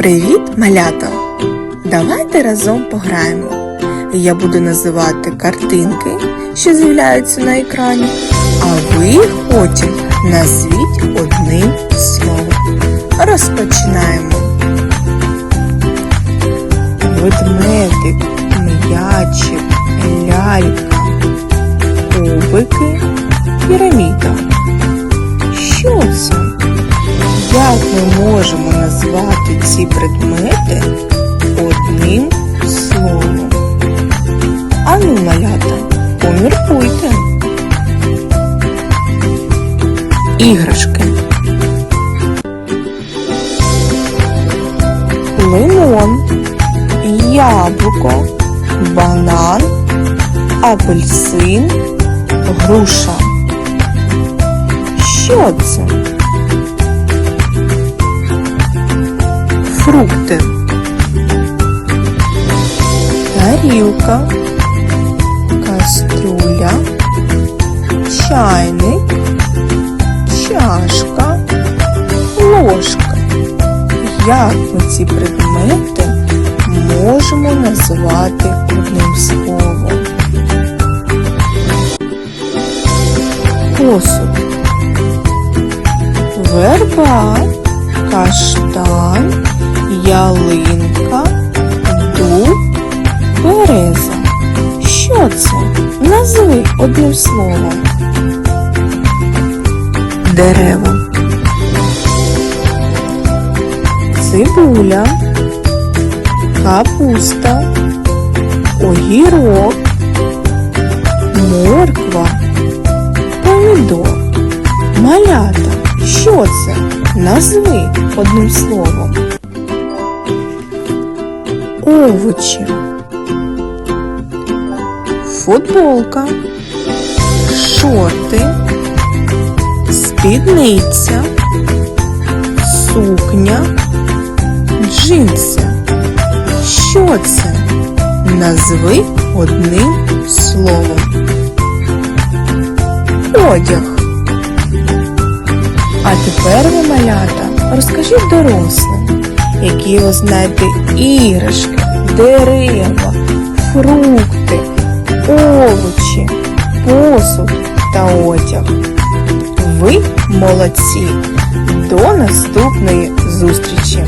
Привіт, малята! Давайте разом пограємо. Я буду називати картинки, що з'являються на екрані, а ви потім назвіть одним словом. Розпочинаємо. Ведмедик, м'ячик, лялька, кубики, піраміда. Назвати ці предмети одним словом? Ану, малята, поміркуйте. Іграшки. Лимон, яблуко, банан, апельсин, груша. Що це? Фрукти. Тарілка, кастрюля, чайник, чашка, ложка. Як ми ці предмети можемо назвати одним словом? Посуд. Верба, каштан, ялинка, дуб, береза. Що це? Назви одним словом. Дерево. Цибуля, капуста, огірок, морква, помідор. Малята. Що це? Назви одним словом. Овочі. Футболка. Шорти. Спідниця. Сукня. Джинси. Що це? Назви одним словом. Одяг. А тепер ви, малята, розкажіть дорослим, які ви знаєте іграшки, дерева, фрукти, овочі, посуд та одяг. Ви молодці! До наступної зустрічі!